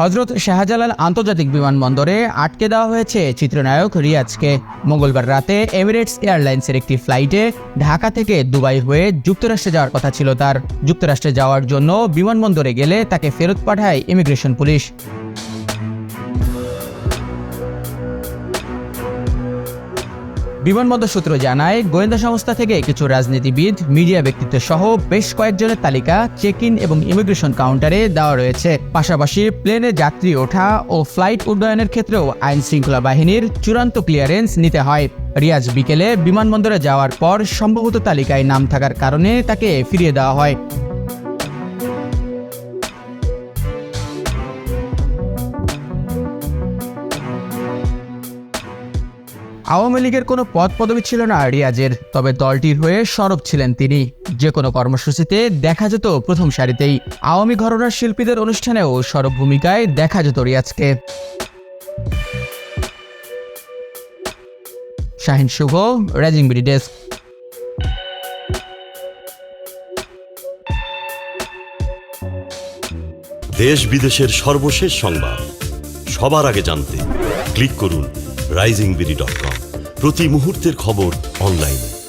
হজরত শাহজালাল আন্তর্জাতিক বিমানবন্দরে আটকে দেওয়া হয়েছে চিত্রনায়ক রিয়াজকে। মঙ্গলবার রাতে এমিরেটস এয়ারলাইন্সের একটি ফ্লাইটে ঢাকা থেকে দুবাই হয়ে যুক্তরাষ্ট্রে যাওয়ার কথা ছিল তার। যুক্তরাষ্ট্রে যাওয়ার জন্য বিমানবন্দরে গেলে তাকে ফেরত পাঠায় ইমিগ্রেশন পুলিশ। বিমানবন্দর সূত্র জানায়, গোয়েন্দা সংস্থা থেকে কিছু রাজনীতিবিদ, মিডিয়া ব্যক্তিত্ব সহ বেশ কয়েকজনের তালিকা চেক ইন এবং ইমিগ্রেশন কাউন্টারে দেওয়া রয়েছে। পাশাপাশি প্লেনে যাত্রী ওঠা ও ফ্লাইট উড্ডয়নের ক্ষেত্রেও আইন শৃঙ্খলা বাহিনীর চূড়ান্ত ক্লিয়ারেন্স নিতে হয়। রিয়াজ বিকেলে বিমানবন্দরে যাওয়ার পর সম্ভবত তালিকায় নাম থাকার কারণে তাকে ফিরিয়ে দেওয়া হয়। আওয়ামী লীগের কোনো পদ পদবি ছিল না রিয়াজের, তবে দলটির হয়ে সরব ছিলেন তিনি। যে কোনো কর্মসূচিতে দেখা যেত প্রথম সারিতেই। আওয়ামী ঘরনার শিল্পীদের অনুষ্ঠানেও সরব ভূমিকায় দেখা যেত রিয়াজকে। Shahin Shuvo, rising BD desk. দেশ বিদেশের সর্বশেষ সংবাদ। সবার আগে জানতে ক্লিক করুন রাইজিং বিডি ডট কম প্রতি মুহূর্তের খবর অনলাইনে